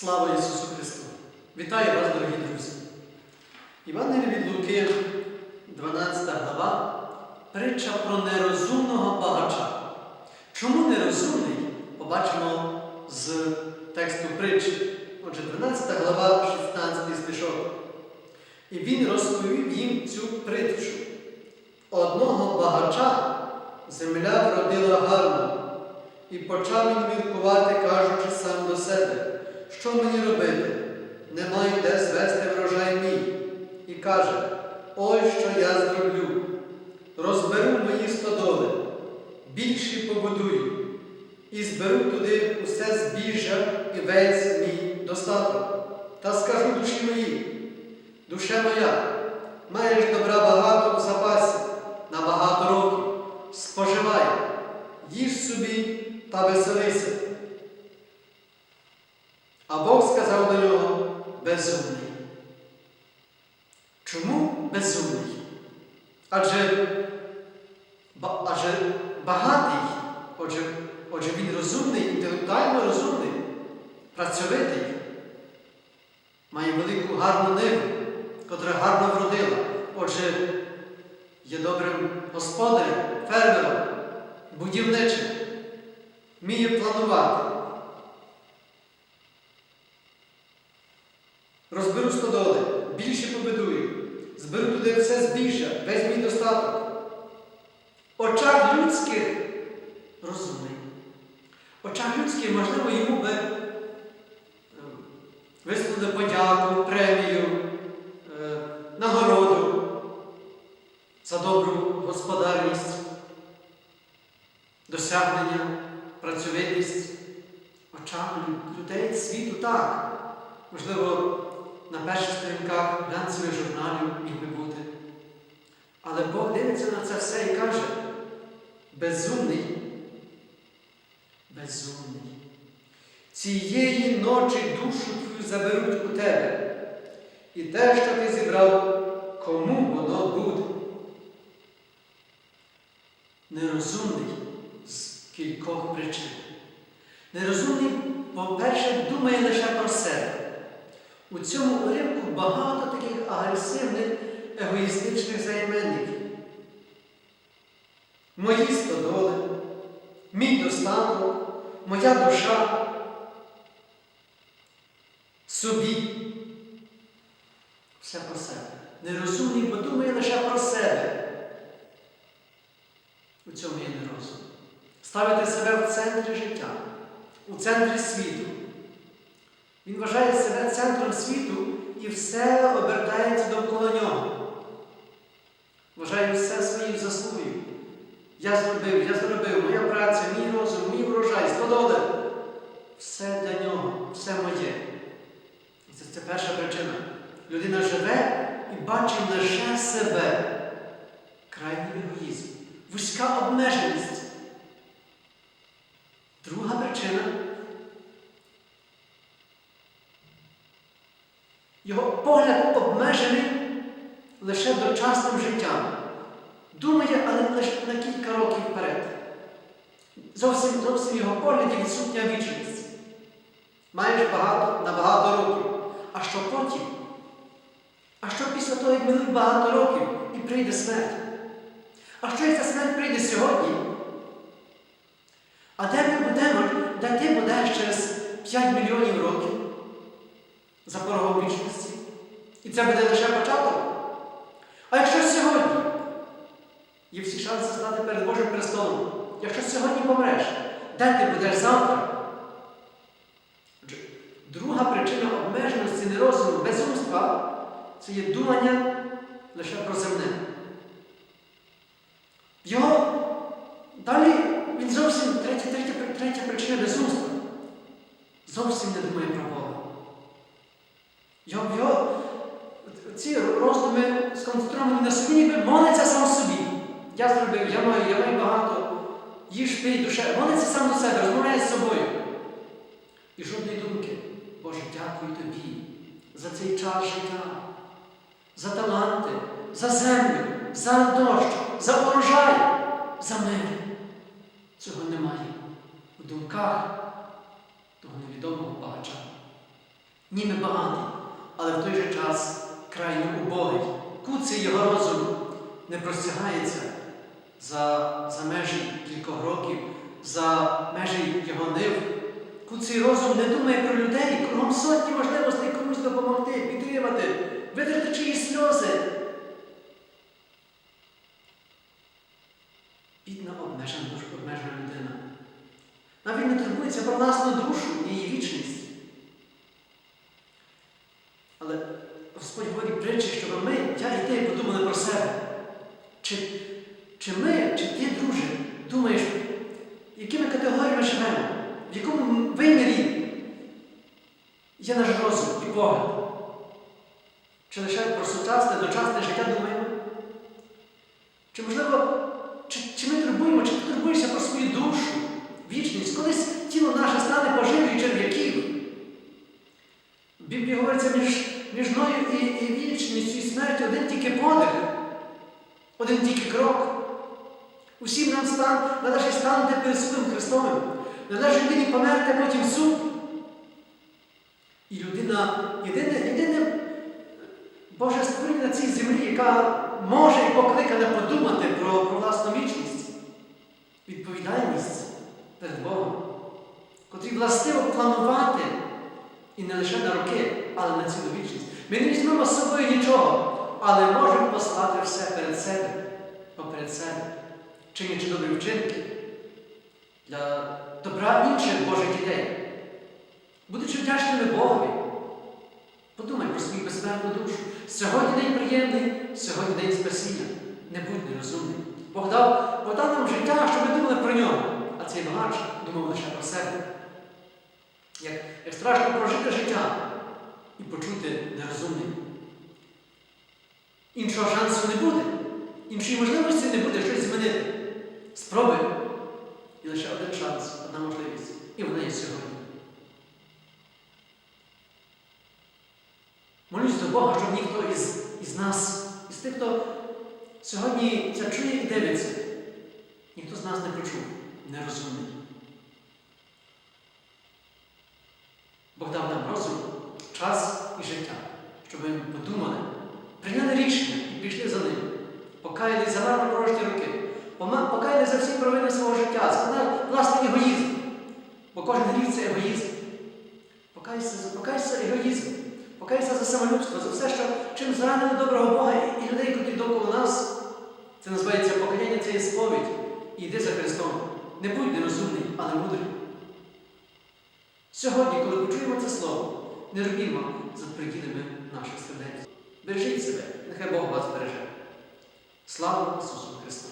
Слава Ісусу Христу! Вітаю вас, дорогі друзі! Івангелія від Луки, 12 глава, притча про нерозумного багача. Чому нерозумний? Побачимо з тексту притчі. Отже, 12 глава, 16 стишок. І він розповів їм цю притчу. Одного багача земля вродила гарно, і почав він міркувати, кажучи сам до себе, що мені робити? Не маю де звести врожай мій. І каже, ось що я зроблю. Розберу мої стодоли, більші побудую, і зберу туди усе збіжжя і весь мій достаток. Та скажу душі моїй, душе моя, маєш добра багато у запасі на багато років. Споживай, їж собі та веселися. А Бог сказав до нього безумний. Чому безумний? Адже, адже багатий, отже, отже він розумний, інтелектуально розумний, працьовитий, має велику гарну ниву, котра гарно вродила. Отже, є добрим господарем, фермером, будівничим, вміє планувати. Розберу стодоли, більше побудую, зберу туди все збіжжя, весь мій достаток. Очах людських розумний. Очах людських, можливо, йому би е, висловили подяку, премію, е, нагороду за добру господарність, досягнення, працьовитість. Очах людей світу так. Можливо, на перших сторінках глянцевих журналів міг би бути. Але Бог дивиться на це все і каже: безумний, безумний. Цієї ночі душу твою заберуть у тебе. І те, що ти зібрав, кому воно буде? Нерозумний з кількох причин. Нерозумний, по-перше, думає лише про себе. У цьому уривку багато таких агресивних, егоїстичних займенників. Мої стодоли, мій достаток, моя душа, собі. Все про себе. Нерозумний, бо думає лише про себе. У цьому є нерозум. Ставити себе в центрі життя, у центрі світу. Він вважає себе центром світу і все обертається довкола нього. Вважає все своєю заслугою. Я зробив, я зробив, моя праця, мій розум, мій врожай, стодоли. Все для нього, все моє. І це, це перша причина. Людина живе і бачить лише себе. Крайній егоїзм, вузька обмеженість. Друга причина Його погляд обмежений лише дочасним життям. Думає, але лише на кілька років вперед. Зовсім зовсім його погляді відсутня вічність. Маєш багато на багато років. А що потім? А що після того, як минуть багато років і прийде смерть? А що як ця смерть прийде сьогодні? А де ми будемо, де ти будеш через 5 мільйонів років? за порогом вічності. І це буде лише початок. А якщо сьогодні є всі шанси стати перед Божим престолом, якщо сьогодні помреш, де ти будеш завтра? Друга причина обмеженості нерозуму, безумства це є думання лише про земне. Його далі він зовсім третя, третя, третя причина безумства. Зовсім не думає про Бога. Його, його ці роздуми сконцентровані на собі, ніби молиться сам собі. Я зробив, я маю, я маю багато, їж пий душе, молиться сам до себе, розмовляє з собою. І жодної думки. Боже, дякую тобі за цей час життя, за таланти, за землю, за дощ, за урожай, за мир. Цього немає у думках того невідомого багача. ніби багатий, але в той же час крайньо убогий. Куций його розум не простягається за, за межі кількох років, за межі його нив. Куций розум не думає про людей, кругом сотні можливостей комусь допомогти, підтримати, витерти чиїсь сльози. Бідна обмежена обмежена людина. Навіть не турбується про власну душу і її вічність. Але Господь говорить притчі, щоб ми, я і ти, подумали про себе. Чи, чи ми, чи ти, друже, думаєш, якими категоріями живемо, в якому вимірі є наш розум і погляд? Чи лише про сучасне, дочасне життя думаємо? Чи можливо, чи, чи ми турбуємо, чи ти турбуєшся про свою душу, вічність? Колись тіло наше стане поживою черв'яків. В говориться між, між мною і смертю один тільки подих, один тільки крок. Усім нам стан, належить станути перед судом Христовим. Належить людині померти, потім суд. І людина єдине, єдине Боже створення на цій землі, яка може і покликана подумати про, про власну вічність, відповідальність перед Богом, котрі властиво планувати і не лише на роки, але на цілу вічність. Ми не візьмемо з собою нічого, але можемо послати все перед себе, поперед себе, чинячи добрі вчинки для добра інших Божих дітей. Будучи вдячними Богові, подумай про свою безсмертну душу. Сьогодні день приємний, сьогодні день спасіння. Не будь нерозумний. Бог дав, Бог дав нам життя, щоб ми думали про нього, а цей багач думав лише про себе. Як, як страшно прожити життя і почути нерозумним. Іншого шансу не буде, іншої можливості не буде щось змінити. Спроби і лише один шанс, одна можливість. І вона є сьогодні. Молюсь до Бога, щоб ніхто із, із нас, із тих, хто сьогодні це чує і дивиться, ніхто з нас не почув, нерозумний. Бог дав нам розум, час і життя, щоб ми подумали, прийняли рішення і пішли за ним, покаялись за марно прожиті роки, пома- покаялись за всі провини свого життя, сказали власний егоїзм. Бо кожен гріх це егоїзм. Покайся, покайся егоїзм, покайся за самолюбство, за все, що чим зранили доброго Бога і, людей, котрі довкола нас. Це називається покаяння, це є сповідь. І йди за Христом. Не будь нерозумний, але мудрий. Сьогодні, коли почуємо це слово, не робімо за прикидами наших сердець. Бережіть себе, нехай Бог вас береже. Слава Ісусу Христу!